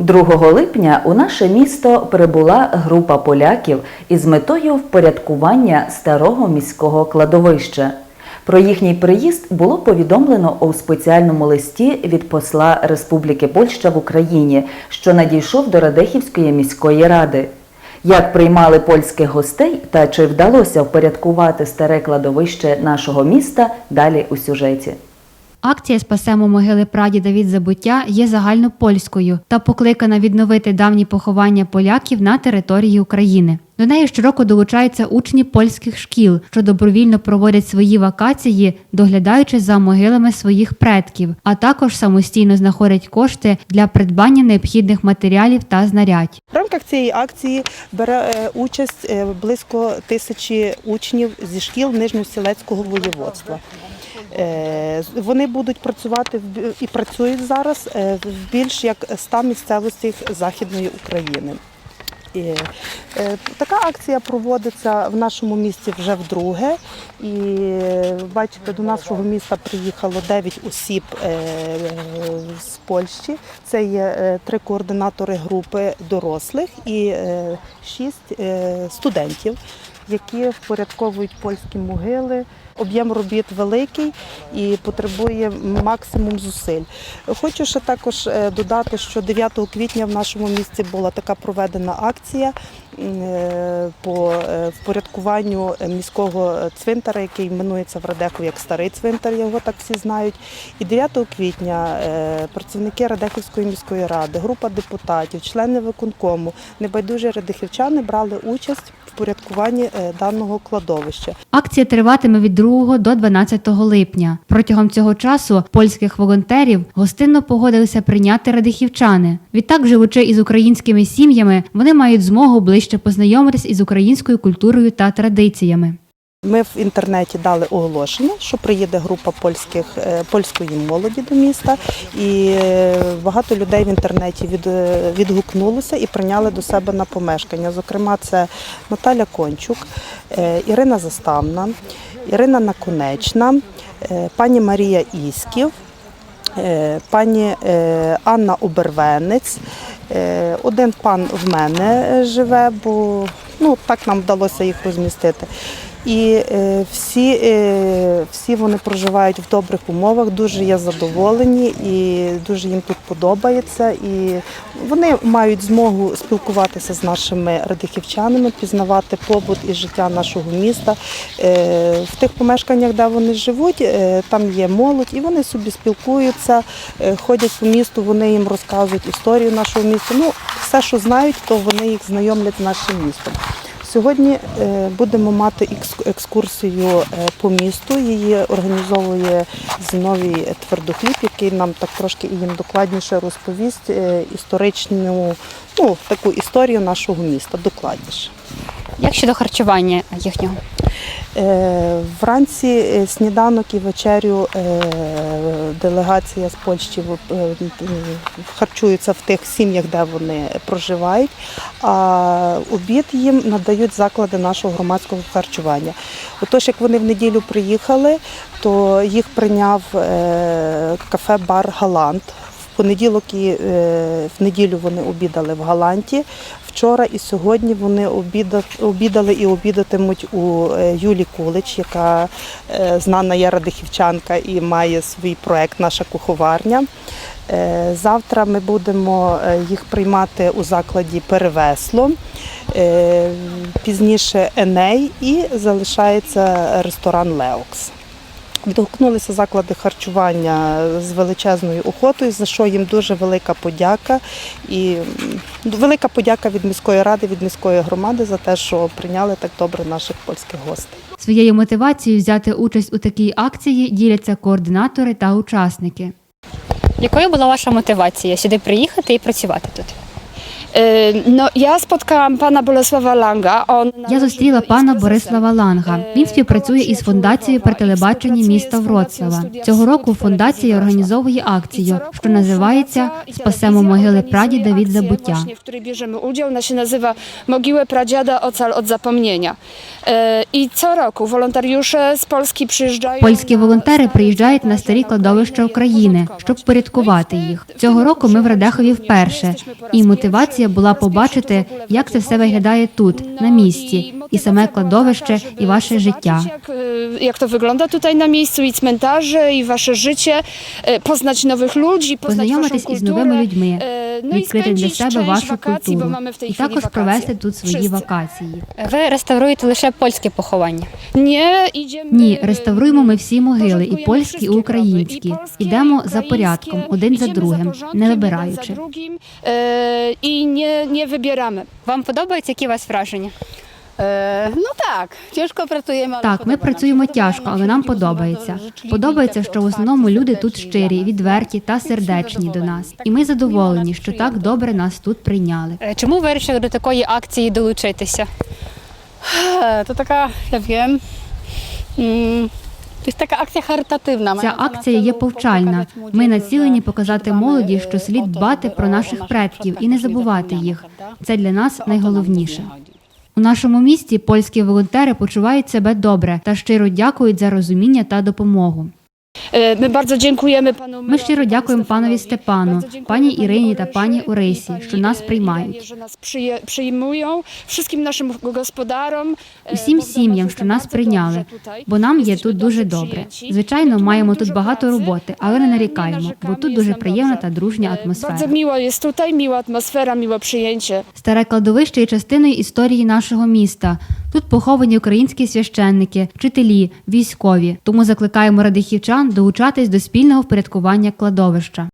2 липня у наше місто прибула група поляків із метою впорядкування старого міського кладовища. Про їхній приїзд було повідомлено у спеціальному листі від посла Республіки Польща в Україні, що надійшов до Радехівської міської ради. Як приймали польських гостей та чи вдалося впорядкувати старе кладовище нашого міста, далі у сюжеті. Акція Спасемо могили прадіда від забуття є загальнопольською та покликана відновити давні поховання поляків на території України. До неї щороку долучаються учні польських шкіл, що добровільно проводять свої вакації, доглядаючи за могилами своїх предків, а також самостійно знаходять кошти для придбання необхідних матеріалів та знарядь. В рамках цієї акції бере е, участь е, близько тисячі учнів зі шкіл Нижньосілецького воєводства. Е, Вони будуть працювати і працюють зараз е, в більш як 100 місцевостях Західної України. І, е, Така акція проводиться в нашому місті вже вдруге. І е, бачите, до нашого міста приїхало 9 осіб е, з Польщі. Це є три координатори групи дорослих і 6 студентів, які впорядковують польські могили. Об'єм робіт великий і потребує максимум зусиль. Хочу ще також е, додати, що 9 квітня в нашому місті була така проведена акція е, по е, впорядкуванню міського цвинтара, який іменується в Радеху як старий цвинтар, його так всі знають. І 9 квітня працівники Радехівської міської ради, група депутатів, члени виконкому, небайдужі радихівчани брали участь в порядкуванні даного кладовища. Акція триватиме від 2 до 12 липня. Протягом цього часу польських волонтерів гостинно погодилися прийняти радихівчани. Відтак, живучи із українськими сім'ями, вони мають змогу ближче познайомитись із українською культурою та традиціями. Ми в інтернеті дали оголошення, що приїде група польських е, польської молоді до міста, і е, багато людей в інтернеті від, е, відгукнулося і прийняли до себе на помешкання. Зокрема, це Наталя Кончук, Ірина Заставна, Ірина Наконечна, е, пані Марія Ісків. е, Пані е, Анна Обервенець, один пан в мене живе, бо ну, так нам вдалося їх розмістити. І е, всі, е, всі вони проживають в добрих умовах, дуже є задоволені і дуже їм тут подобається. І вони мають змогу спілкуватися з нашими радихівчанами, пізнавати побут і життя нашого міста. Е, в тих помешканнях, де вони живуть, там є молодь, і вони собі спілкуються, ходять по місту, вони їм розказують історію нашого міста. Ну, все, що знають, то вони їх знайомлять з нашим містом. Сьогодні е, будемо мати екскурсію е, по місту. Її організовує Зіновій Твердохліб, який нам так трошки і їм докладніше розповість е, історичну, ну таку історію нашого міста. Докладніше. Як щодо харчування їхнього? Е, Вранці е, сніданок і вечерю е, делегація з Польщі харчується в тих сім'ях, де вони проживають, а обід їм надають заклади нашого громадського харчування. Отож, як вони в неділю приїхали, то їх прийняв кафе-бар Галант. Понеділок і е, в неділю вони обідали в Галанті. Вчора і сьогодні вони обідали і обідатимуть у е, Юлі Кулич, яка е, знана є радихівчанка і має свій проект Наша куховарня. Завтра ми будемо їх приймати у закладі Перевесло. Пізніше Еней і залишається ресторан Леокс. Відгукнулися заклади харчування з величезною охотою, за що їм дуже велика подяка. І велика подяка від міської ради, від міської громади за те, що прийняли так добре наших польських гостей. Своєю мотивацією взяти участь у такій акції діляться координатори та учасники. Якою була ваша мотивація сюди приїхати і працювати тут? E, No, ja spotkałam pana Bolesława Langa. On Я зустріла пана Борислава Ланга. Він співпрацює із фундацією при телебаченні міста Вроцлава. Цього року фундація організовує акцію, що називається Спасемо могили прадіда від забуття. Bierzemy udział. Ona się nazywa Mogiłę Pradziada Ocal od zapomnienia. E, I co roku wolontariusze z Polski przyjeżdżają. Польські волонтери приїжджають на старі кладовища України, щоб порядкувати їх. Цього року ми в Радехові вперше, і мотивація була побачити, як це все виглядає тут, на місці, і саме кладовище, і ваше життя. E, tutaj na miejscu i cmentarze i wasze życie, e, poznać nowych ludzi, poznać waszą Познайомитись із новими людьми, e, відкрити для себе вашу культуру і також провести тут свої вакації. Ви реставруєте лише польське поховання. Ні e, реставруємо ми всі могили, і польські, і українські. Ідемо за порядком, один за другим, не вибираючи. І не вибираємо. Вам подобається, які у вас враження? Е, ну так, тяжко працюємо. але Так, ми працюємо тяжко, але нам подобається. Подобається, що в основному люди тут щирі, відверті та сердечні до нас. І ми задоволені, що так добре нас тут прийняли. Е, Чому вирішили до такої акції долучитися? Е, ja wiem, mm, to jest taka akcja charytatywna. Ця акція є повчальна. Ми націлені показати молоді, e, що слід дбати про наших предків і не забувати їх. Це для нас найголовніше. У нашому місті польські волонтери почувають себе добре та щиро дякують за розуміння та допомогу. E, My bardzo dziękujemy panu Ми щиро дякуємо панові. Степану, пані Ірині та пані Орисі, що нас e, приймають. Przyje, przyjmują, wszystkim naszym gospodarom. e, Усім сім'ям, що нас прийняли, бо нам є тут дуже добре. Звичайно, маємо тут багато роботи, але не нарікаємо, бо тут дуже приємна та дружня E, атмосфера. miło jest tutaj, miła atmosfera, miłe przyjęcie. Старе кладовище є частиною історії нашого міста. Тут поховані українські священники, вчителі, військові. Тому закликаємо радихівчан долучатись до спільного впорядкування кладовища.